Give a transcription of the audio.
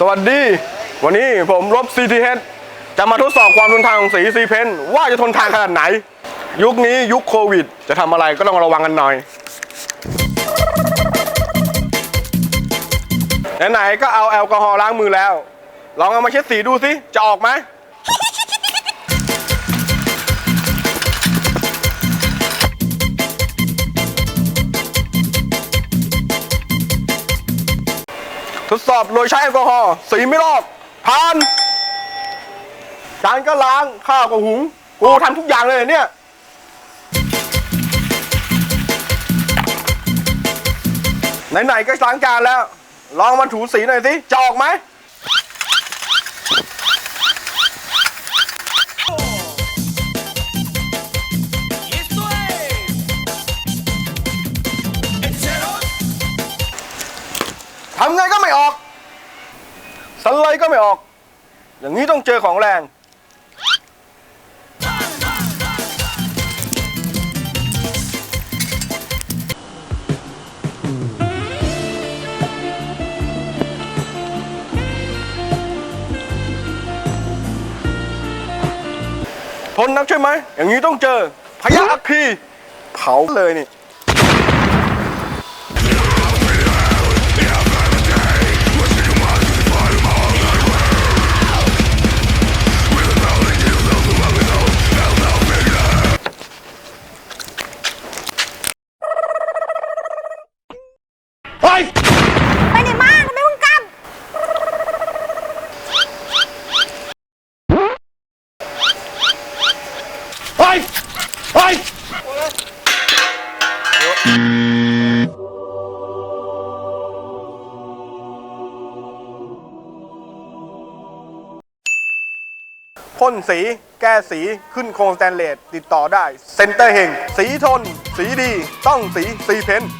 สวัสดี วันนี้ผมรบ CTH จะมาทดสอบความทนทานของสีซีเพนว่าจะทนทานขนาดไหน ยุคนี้ยุคโควิด จะทำอะไรก็ต้องระวังกันหน่อย ไหนๆก็เอาแอลกอฮอล์ล้างมือแล้ว ลองเอามาเช็ดสีดูสิ จะออกไหม ทดสอบโดยใช้แอลกอฮอล์สีไม่ลอกผ่านจานก็ล้างข้าวก็หุงกูทำทุกอย่างเลยเนี่ยไหนๆก็ล้างจานแล้ว ลองมาถูสีหน่อยสิจะออกไหม ทำไงก็ไม่ออกสไลด์ก็ไม่ออก อย่างนี้ต้องเจอของแรง ทนนักใช่ไหม อย่างนี้ต้องเจอพยาอัคคีเผาเลยนี่ ไปไหนมาทำไมเพิ่งกลับไปไปพ่นสีแก้สีขึ้นโครงสแตนเลสติดต่อได้ เซ็นเตอร์เฮงสีทน สีดี ต้องสีซีเพนท์